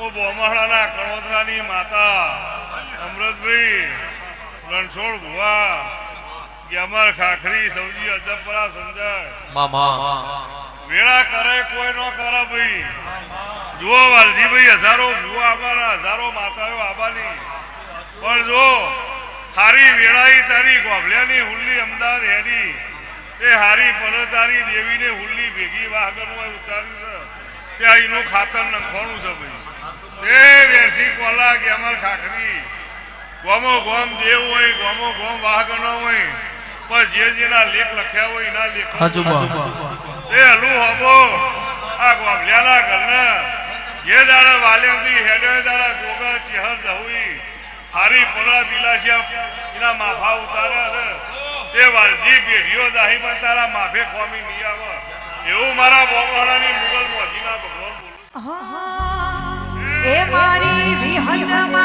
ઓ બોમહાળાના કણોદરાની માતા અમૃતભાઈ રણછોડ ભુવા ગેમર ખાખરી સૌજી અજબપરા સંજય. મામા. વેળા કરે કોઈ નો કરે ભાઈ. જુઓ વાલજીભાઈ હજારો ભુવા આવવાના હજારો માતાઓ આબાની. પણ જો હારી વેળાઈ તારી ગોભલ્યાની હુલ્લી અમદાવાદ હેડી તે હારી પલતારી દેવીને હુલ્લી ભેગી વાહગરમાં ઉતાર્યું છે. ત્યાં એનું ખાતર નંખવાનું છે ભાઈ. એ વેસી કોલા ગેમર ખાખરી. ગોમો ગોમ દેવ હોય ગોમો ગોમ વાહગનો હોય. પણ જે જેના લેખ લખ્યા હોય એના લેખ. બા એ હલું હબો. આ ગોભલિયાના ઘરને. જે દાડા વાલ્યાથી હેડે દાડા ગોગા ચેહર જવી હારી પોલા બિલાસિયા એના માફા ઉતાર્યા છે. તે વાલજી પેઢીઓ જાહી પણ તારા માફે ખોમી નહીં આવે. એવું મારા બોમવાળાની મુગલ મોજીના vida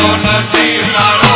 gonna see.